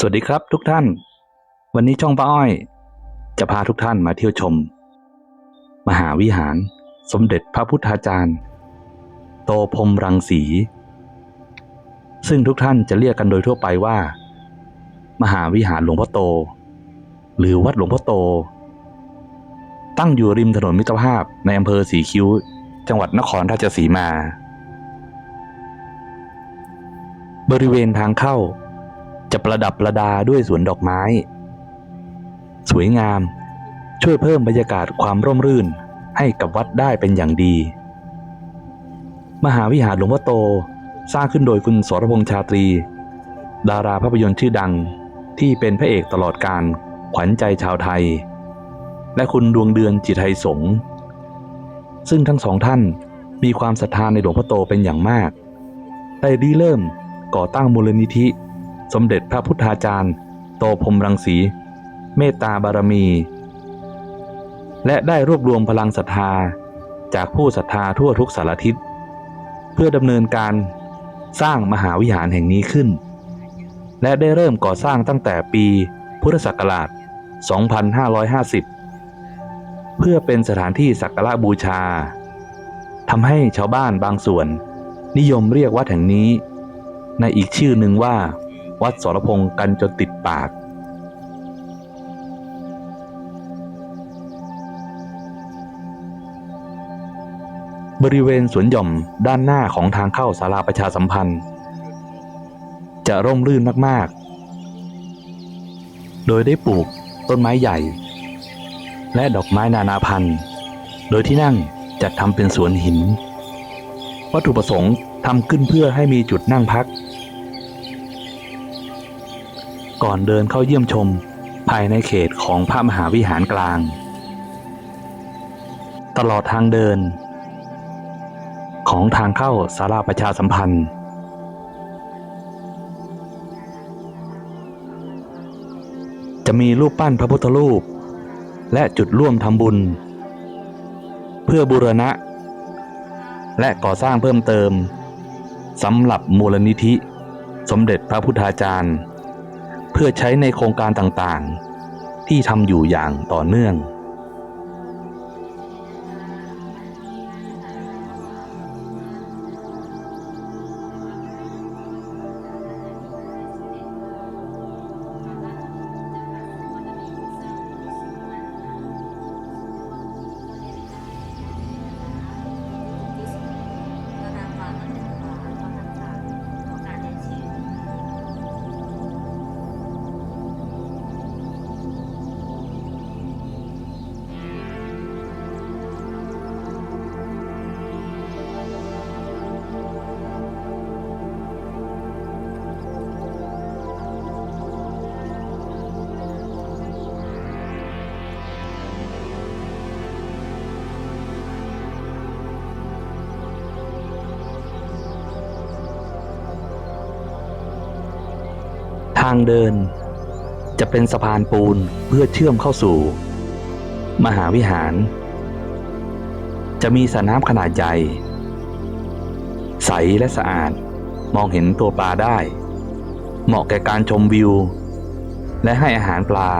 สวัสดีครับทุกท่าน วันนี้ช่องป้าอ้อย จะพาทุกท่านมาเที่ยวชม มหาวิหารสมเด็จพระพุทธาจารย์ โตพรมรังสี ซึ่งทุกท่านจะเรียกกันโดยทั่วไปว่า มหาวิหารหลวงพ่อโต หรือวัดหลวงพ่อโต ตั้งอยู่ริมถนนมิตรภาพในอำเภอสีคิ้ว จังหวัดนครราชสีมา บริเวณทางเข้า จะประดับประดาด้วยสวนดอกไม้ สวยงาม ช่วยเพิ่มบรรยากาศความร่มรื่นให้กับวัดได้เป็นอย่างดี มหาวิหารหลวงพ่อโตสร้างขึ้นโดยคุณสรพงษ์ชาตรี ดาราภาพยนตร์ชื่อดังที่เป็นพระเอกตลอดการขวัญใจชาวไทย และคุณดวงเดือนจิตไทยสงฆ์ซึ่งทั้งสองท่านมีความศรัทธาในหลวงพ่อโตเป็นอย่างมาก ได้ริเริ่มก่อตั้งมูลนิธิ สมเด็จพระพุทธาจารย์ โตพรมรังสี เมตตาบารมี และได้รวบรวมพลังศรัทธาจากผู้ศรัทธาทั่วทุกสารทิศ เพื่อดำเนินการสร้างมหาวิหารแห่งนี้ขึ้น และได้เริ่มก่อสร้างตั้งแต่ปีพุทธศักราช 2550 เพื่อเป็นสถานที่สักการะบูชาทำให้ชาวบ้านบางส่วน นิยมเรียกวัดแห่งนี้ ในอีกชื่อหนึ่งว่า วัดสรพงษ์กันจนติดปาก บริเวณสวนหย่อมด้านหน้าของทางเข้าศาลาประชาสัมพันธ์ จะร่มรื่นมากๆ โดยได้ปลูกต้นไม้ใหญ่ และดอกไม้นานาพันธุ์ โดยที่นั่งจัดทำเป็นสวนหิน วัตถุประสงค์ทำขึ้นเพื่อให้มีจุดนั่งพัก ก่อนเดินเข้าเยี่ยมชม ภายในเขตของพระมหาวิหารกลาง ตลอดทางเดิน ของทางเข้าศาลาประชาสัมพันธ์ จะมีรูปปั้นพระพุทธรูป และจุดร่วมทำบุญ เพื่อบูรณะ และก่อสร้างเพิ่มเติมสำหรับมูลนิธิ สมเด็จพระพุทธาจารย์ เพื่อใช้ในโครงการต่างๆ ที่ทำอยู่อย่างต่อเนื่องางเดิน จะเป็นสะพานปูนเพื่อเชื่อมเข้าสู่ มหาวิหาร จะมีสระน้ำขนาดใหญ่ ใสและสะอาดมองเห็นตัวปลาได้ เหมาะแก่การชมวิว และให้อาหารปลา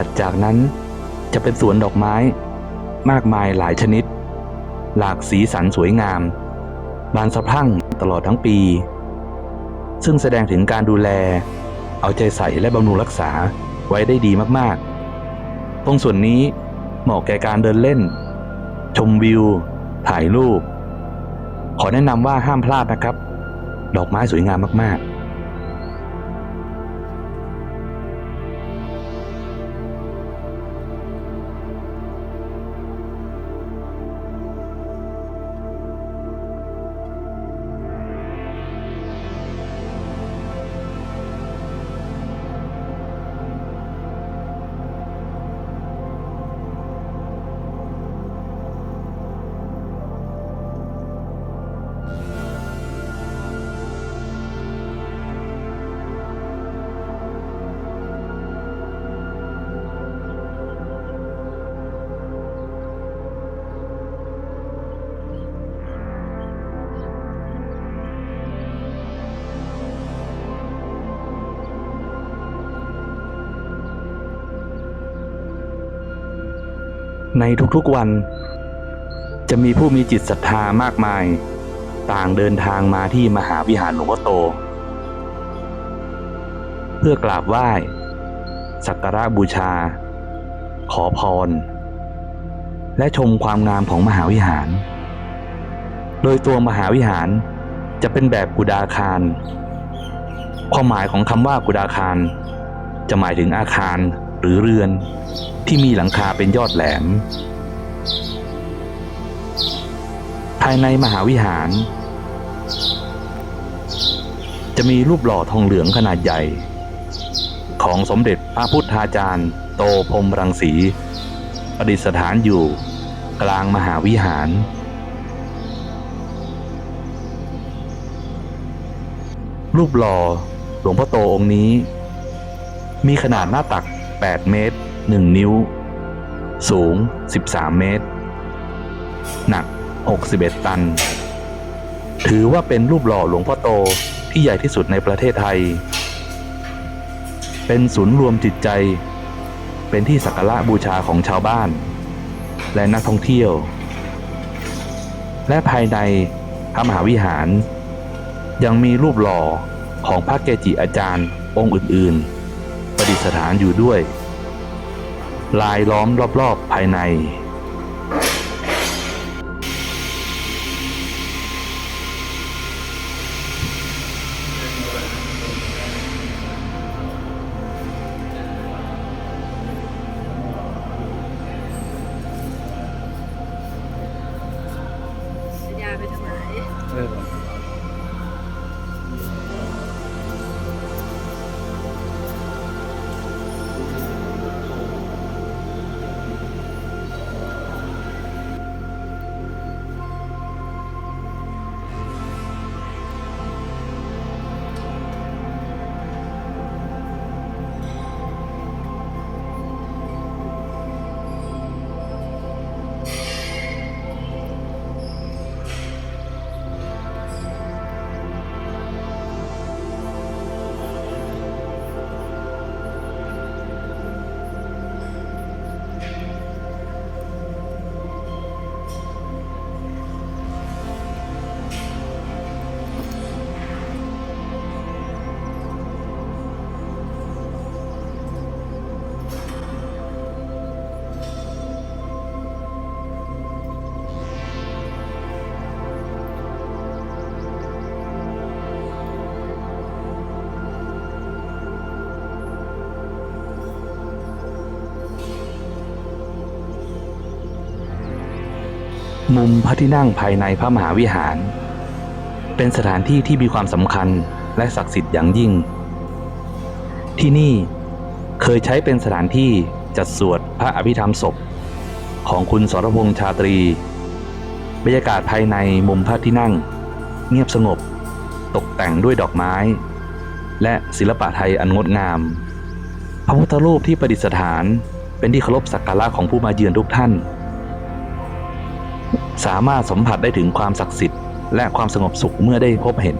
ถัดจากนั้นจะเป็นสวนดอกไม้ มากมายหลายชนิด หลากสีสันสวยงาม บานสะพรั่งตลอดทั้งปี ซึ่งแสดงถึงการดูแล เอาใจใส่และบำรุงรักษาไว้ได้ดีมากๆ ตรงส่วนนี้เหมาะแก่การเดินเล่น ชมวิว ถ่ายรูป ขอแนะนำว่าห้ามพลาดนะครับ ดอกไม้สวยงามมากๆ ในทุกๆวัน จะมีผู้มีจิตศรัทธามากมาย ต่างเดินทางมาที่มหาวิหารหลวงพ่อโต เพื่อกราบไหว้ สักการะบูชา ขอพร และชมความงามของมหาวิหาร โดยตัวมหาวิหารจะเป็นแบบกุดาคาร ความหมายของคำว่ากุดาคาร จะหมายถึงอาคารหรือเรือน ที่มีหลังคาเป็นยอดแหลม ภายในมหาวิหาร จะมีรูปหล่อทองเหลืองขนาดใหญ่ ของสมเด็จพระพุทธาจารย์ โตพรมรังสี ประดิษฐานอยู่กลางมหาวิหารรูปหล่อหลวงพ่อโตองค์นี้ มีขนาดหน้าตัก 8 เมตร 1 นิ้ว สูง 13 เมตร หนัก 61 ตัน ถือว่าเป็นรูปหล่อหลวงพ่อโตที่ใหญ่ที่สุดในประเทศไทย เป็นศูนย์รวมจิตใจ เป็นที่สักการะบูชาของชาวบ้าน และนักท่องเที่ยว และภายในพระมหาวิหาร ยังมีรูปหล่อของพระเกจิอาจารย์องค์อื่น ๆ ประดิษฐานอยู่ด้วย ลายล้อมรอบๆภายใน มุมพระที่นั่งภายในพระมหาวิหาร เป็นสถานที่ที่มีความสำคัญและศักดิ์สิทธิ์อย่างยิ่ง ที่นี่เคยใช้เป็นสถานที่จัดสวดพระอภิธรรมศพ ของคุณสรพงษ์ชาตรี บรรยากาศภายในมุมพระที่นั่ง เงียบสงบ ตกแต่งด้วยดอกไม้ และศิลปะไทยอันงดงาม พระพุทธรูปที่ประดิษฐานเป็นที่เคารพสักการะของผู้มาเยือนทุกท่าน สามารถสัมผัสได้ถึงความศักดิ์สิทธิ์และความสงบสุขเมื่อได้พบเห็น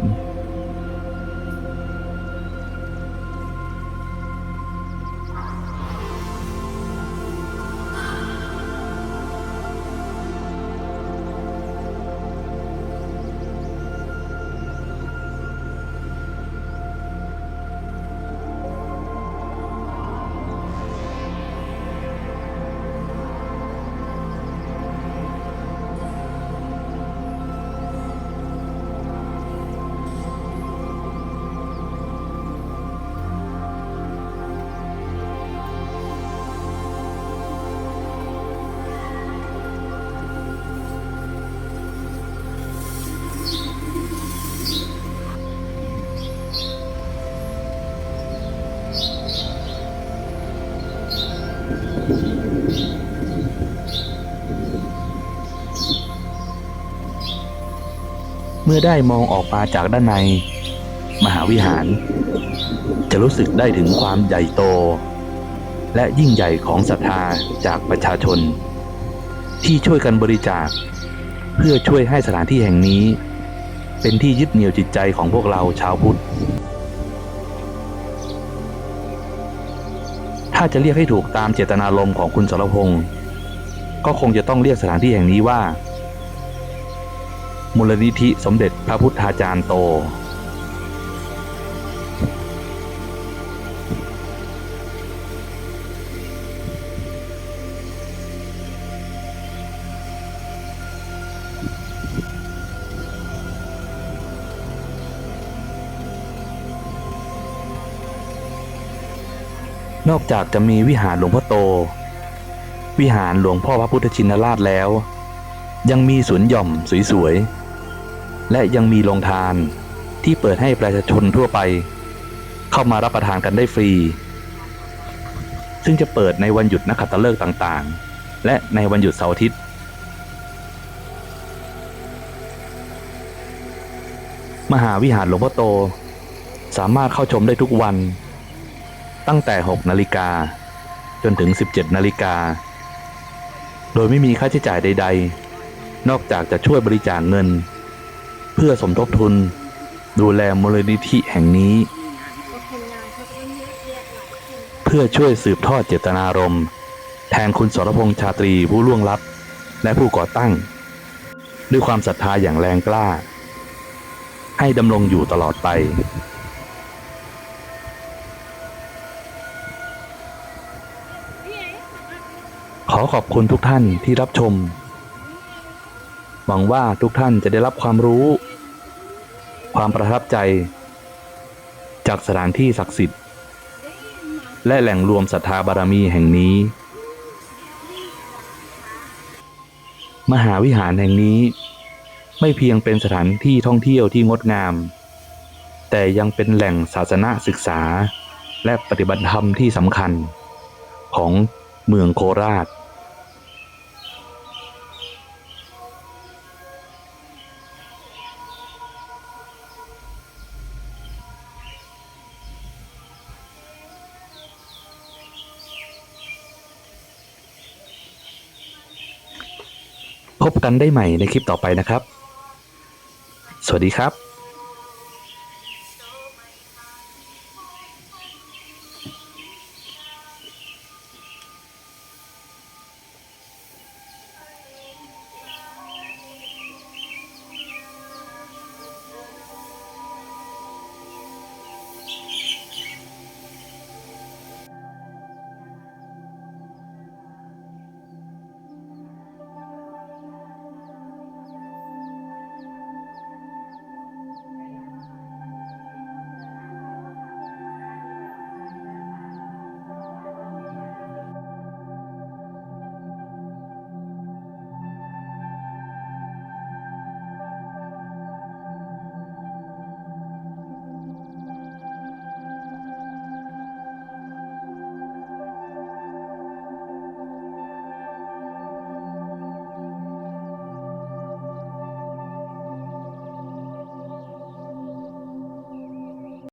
มื่อได้มองออกมาจากด้านใน มหาวิหาร จะรู้สึกได้ถึงความใหญ่โต และยิ่งใหญ่ของศรัทธาจากประชาชน ที่ช่วยกันบริจาค เพื่อช่วยให้สถานที่แห่งนี้ เป็นที่ยึดเหนี่ยวจิตใจของพวกเราชาวพุทธ ถ้าจะเรียกให้ถูกตามเจตนารมณ์ของคุณสรพงษ์ก็คงจะต้องเรียกสถานที่แห่งนี้ว่า มูลนิธิสมเด็จพระพุทธาจารย์โต นอกจากจะมีวิหารหลวงพ่อโต วิหารหลวงพ่อพระพุทธชินราชแล้ว ยังมีสวนหย่อมสวยๆ และยังมีโรงทานที่เปิดให้ประชาชนทั่วไป เข้ามารับประทานกันได้ฟรี ซึ่งจะเปิดในวันหยุดนักขัตฤกษ์ต่างๆ และในวันหยุดเสาร์อาทิตย์ มหาวิหารหลวงพ่อโต สามารถเข้าชมได้ทุกวัน ตั้งแต่ 6 นาฬิกา จนถึง 17 นาฬิกา โดยไม่มีค่าใช้จ่ายใด ๆ นอกจากจะช่วยบริจาคเงิน เพื่อสมทบทุน ดูแลมูลนิธิแห่งนี้เขาก็เยอะแยะหลายคนเพื่อช่วยสืบทอดเจตนารมณ์ แทนคุณสรพงษ์ชาตรีผู้ล่วงลับ และผู้ก่อตั้ง ด้วยความศรัทธาอย่างแรงกล้า ให้ดำรงอยู่ตลอดไปขอขอบคุณทุกท่านที่รับชม หวังว่าทุกท่านจะได้รับความรู้ ความประทับใจ จากสถานที่ศักดิ์สิทธิ์ และแหล่งรวมศรัทธาบารมีแห่งนี้ มหาวิหารแห่งนี้ ไม่เพียงเป็นสถานที่ท่องเที่ยวที่งดงาม แต่ยังเป็นแหล่งศาสนาศึกษา และปฏิบัติธรรมที่สำคัญ ของเมืองโคราช พบกันได้ใหม่ในคลิปต่อไปนะครับ สวัสดีครับ